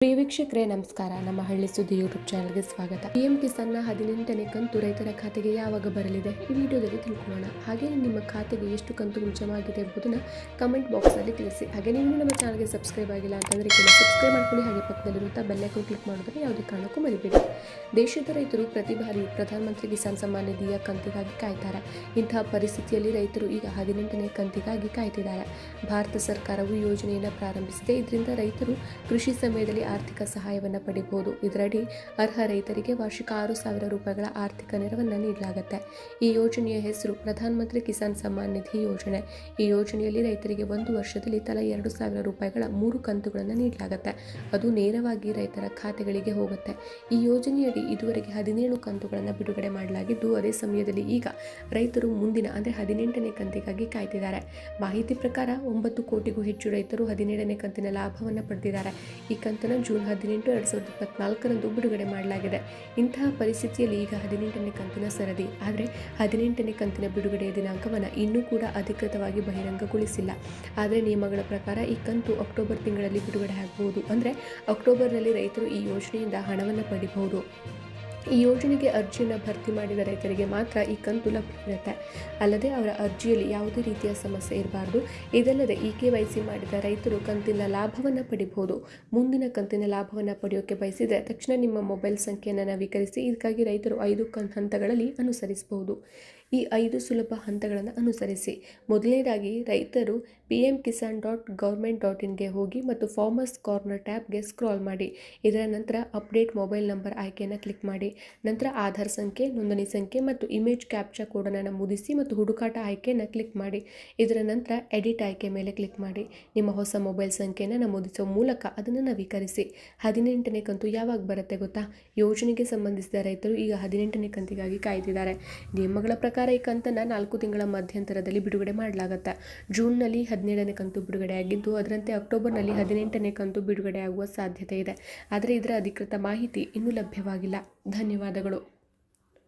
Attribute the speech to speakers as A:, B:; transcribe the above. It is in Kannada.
A: previous ವೀಕ್ಷಕರೇ, ನಮಸ್ಕಾರ. ನಮ್ಮ ಹಳ್ಳಿ ಸುದ್ದಿ ಯೂಟ್ಯೂಬ್ ಚಾನಲ್ಗೆ ಸ್ವಾಗತ. ಪಿಎಂ ಕಿಸಾನ್ನ ಹದಿನೆಂಟನೇ ಕಂತು ರೈತರ ಖಾತೆಗೆ ಯಾವಾಗ ಬರಲಿದೆ? ಈ ವಿಡಿಯೋದಲ್ಲಿ ತಿಳ್ಕೊಳ್ಳೋಣ. ಹಾಗೆ ನಿಮ್ಮ ಖಾತೆಗೆ ಎಷ್ಟು ಕಂತು ಜಮಾಗಿದೆ ಎಂಬುದನ್ನು ಕಮೆಂಟ್ ಬಾಕ್ಸಲ್ಲಿ ತಿಳಿಸಿ. ಹಾಗೆ ನೀವು ನಮ್ಮ ಚಾನಲ್ಗೆ ಸಬ್ಸ್ಕ್ರೈಬ್ ಆಗಿಲ್ಲ ಅಂತಂದರೆ ಕೂಡ ಸಬ್ಸ್ಕ್ರೈಬ್ ಮಾಡ್ಕೊಳ್ಳಿ. ಹಾಗೆ ಪಕ್ಕದಲ್ಲಿರುವಂಥ ಬೆಲ್ಲೈಕನ್ ಕ್ಲಿಕ್ ಮಾಡೋದನ್ನು ಯಾವುದೇ ಕಾರಣಕ್ಕೂ ಮರಿಬೇಡಿ. ದೇಶದ ರೈತರು ಪ್ರತಿ ಬಾರಿ ಪ್ರಧಾನಮಂತ್ರಿ ಕಿಸಾನ್ ಸಮ್ಮಾನ್ ನಿಧಿಯ ಕಂತಿಗಾಗಿ ಕಾಯ್ತಾರೆ. ಇಂತಹ ಪರಿಸ್ಥಿತಿಯಲ್ಲಿ ರೈತರು ಈಗ ಹದಿನೆಂಟನೇ ಕಂತಿಗಾಗಿ ಕಾಯ್ತಿದ್ದಾರೆ. ಭಾರತ ಸರ್ಕಾರವು ಯೋಜನೆಯನ್ನು ಪ್ರಾರಂಭಿಸಿದೆ. ಇದರಿಂದ ರೈತರು ಕೃಷಿ ಸಮಯದಲ್ಲಿ ಆರ್ಥಿಕ ಸಹಾಯವನ್ನು ಪಡೆಯಬಹುದು ಇದರಡಿ ಅರ್ಹ ರೈತರಿಗೆ ವಾರ್ಷಿಕ ಆರು ಸಾವಿರ ರೂಪಾಯಿಗಳ ಆರ್ಥಿಕ ನೆರವನ್ನು ನೀಡಲಾಗುತ್ತೆ. ಈ ಯೋಜನೆಯ ಹೆಸರು ಪ್ರಧಾನಮಂತ್ರಿ ಕಿಸಾನ್ ಸಮ್ಮಾನ್ ನಿಧಿ ಯೋಜನೆ. ಈ ಯೋಜನೆಯಲ್ಲಿ ರೈತರಿಗೆ ಒಂದು ವರ್ಷದಲ್ಲಿ ತಲಾ ಎರಡು ಸಾವಿರ ರೂಪಾಯಿಗಳ ಮೂರು ಕಂತುಗಳನ್ನು ನೀಡಲಾಗುತ್ತೆ. ಅದು ನೇರವಾಗಿ ರೈತರ ಖಾತೆಗಳಿಗೆ ಹೋಗುತ್ತೆ. ಈ ಯೋಜನೆಯಡಿ ಇದುವರೆಗೆ ಹದಿನೇಳು ಕಂತುಗಳನ್ನು ಬಿಡುಗಡೆ ಮಾಡಲಾಗಿದ್ದು, ಅದೇ ಸಮಯದಲ್ಲಿ ಈಗ ರೈತರು ಮುಂದಿನ, ಅಂದರೆ ಹದಿನೆಂಟನೇ ಕಂತಿಗಾಗಿ ಕಾಯ್ತಿದ್ದಾರೆ. ಮಾಹಿತಿ ಪ್ರಕಾರ, ಒಂಬತ್ತು ಕೋಟಿಗೂ ಹೆಚ್ಚು ರೈತರು ಹದಿನೇಳನೇ ಕಂತಿನ ಲಾಭವನ್ನು ಪಡೆದಿದ್ದಾರೆ ಈ ಕಂತನ್ನು ಜೂನ್ ಹದಿನೆಂಟು ಎರಡು ಸಾವಿರದ ಇಪ್ಪತ್ನಾಲ್ಕರಂದು ಬಿಡುಗಡೆ ಮಾಡಲಾಗಿದೆ. ಇಂತಹ ಪರಿಸ್ಥಿತಿಯಲ್ಲಿ ಈಗ ಹದಿನೆಂಟನೇ ಕಂತಿನ ಸರದಿ. ಆದರೆ ಹದಿನೆಂಟನೇ ಕಂತಿನ ಬಿಡುಗಡೆಯ ದಿನಾಂಕವನ್ನು ಇನ್ನೂ ಕೂಡ ಅಧಿಕೃತವಾಗಿ ಬಹಿರಂಗಗೊಳಿಸಿಲ್ಲ. ಆದರೆ ನಿಯಮಗಳ ಪ್ರಕಾರ ಈ ಕಂತು ಅಕ್ಟೋಬರ್ ತಿಂಗಳಲ್ಲಿ ಬಿಡುಗಡೆ ಆಗಬಹುದು. ಅಂದರೆ ಅಕ್ಟೋಬರ್ನಲ್ಲಿ ರೈತರು ಈ ಯೋಜನೆಯಿಂದ ಹಣವನ್ನು ಪಡಿಬಹುದು. ಈ ಯೋಜನೆಗೆ ಅರ್ಜಿಯನ್ನು ಭರ್ತಿ ಮಾಡಿದ ರೈತರಿಗೆ ಮಾತ್ರ ಈ ಕಂತು ಲಭ್ಯವಿರುತ್ತೆ. ಅಲ್ಲದೆ ಅವರ ಅರ್ಜಿಯಲ್ಲಿ ಯಾವುದೇ ರೀತಿಯ ಸಮಸ್ಯೆ ಇರಬಾರ್ದು. ಇದಲ್ಲದೆ ಇ ಕೆ ವೈ ಸಿ ಮಾಡಿದ ರೈತರು ಕಂತಿನ ಲಾಭವನ್ನು ಪಡಿಬಹುದು. ಮುಂದಿನ ಕಂತಿನ ಲಾಭವನ್ನು ಪಡೆಯೋಕೆ ಬಯಸಿದರೆ ತಕ್ಷಣ ನಿಮ್ಮ ಮೊಬೈಲ್ ಸಂಖ್ಯೆಯನ್ನು ನವೀಕರಿಸಿ, ಇದಕ್ಕಾಗಿ ರೈತರು ಐದು ಹಂತಗಳಲ್ಲಿ ಅನುಸರಿಸಬಹುದು. ಈ ಐದು ಸುಲಭ ಹಂತಗಳನ್ನು ಅನುಸರಿಸಿ. ಮೊದಲನೇದಾಗಿ, ರೈತರು P M Kisan dot government dot ಇನ್ಗೆ ಹೋಗಿ ಮತ್ತು ಫಾರ್ಮರ್ಸ್ ಕಾರ್ನರ್ ಟ್ಯಾಬ್ಗೆ ಸ್ಕ್ರಾಲ್ ಮಾಡಿ. ಇದರ ನಂತರ ಅಪ್ಡೇಟ್ ಮೊಬೈಲ್ ನಂಬರ್ ಆಯ್ಕೆಯನ್ನು ಕ್ಲಿಕ್ ಮಾಡಿ. ನಂತರ ಆಧಾರ್ ಸಂಖ್ಯೆ, ನೋಂದಣಿ ಸಂಖ್ಯೆ ಮತ್ತು ಇಮೇಜ್ ಕ್ಯಾಪ್ಚಾ ಕೋಡನ್ನು ನಮೂದಿಸಿ ಮತ್ತು ಹುಡುಕಾಟ ಆಯ್ಕೆಯನ್ನು ಕ್ಲಿಕ್ ಮಾಡಿ. ಇದರ ನಂತರ ಎಡಿಟ್ ಆಯ್ಕೆ ಮೇಲೆ ಕ್ಲಿಕ್ ಮಾಡಿ. ನಿಮ್ಮ ಹೊಸ ಮೊಬೈಲ್ ಸಂಖ್ಯೆಯನ್ನು ನಮೂದಿಸುವ ಮೂಲಕ ಅದನ್ನು ನವೀಕರಿಸಿ. ಹದಿನೆಂಟನೇ ಕಂತು ಯಾವಾಗ ಬರುತ್ತೆ ಗೊತ್ತಾ? ಯೋಜನೆಗೆ ಸಂಬಂಧಿಸಿದ ರೈತರು ಈಗ ಹದಿನೆಂಟನೇ ಕಂತಿಗಾಗಿ ಕಾಯ್ದಿದ್ದಾರೆ. ನಿಯಮಗಳ ಪ್ರಕಾರ ಈ ಕಂತನ್ನು ನಾಲ್ಕು ತಿಂಗಳ ಮಧ್ಯಂತರದಲ್ಲಿ ಬಿಡುಗಡೆ ಮಾಡಲಾಗುತ್ತೆ, ಜೂನ್ನಲ್ಲಿ ಹದಿನೇಳನೇ ಕಂತು ಬಿಡುಗಡೆ ಆಗಿದ್ದು ಅದರಂತೆ ಅಕ್ಟೋಬರ್ನಲ್ಲಿ ಹದಿನೆಂಟನೇ ಕಂತು ಬಿಡುಗಡೆ ಆಗುವ ಸಾಧ್ಯತೆ ಇದೆ. ಆದರೆ ಇದರ ಅಧಿಕೃತ ಮಾಹಿತಿ ಇನ್ನೂ ಲಭ್ಯವಾಗಿಲ್ಲ. ಧನ್ಯವಾದಗಳು.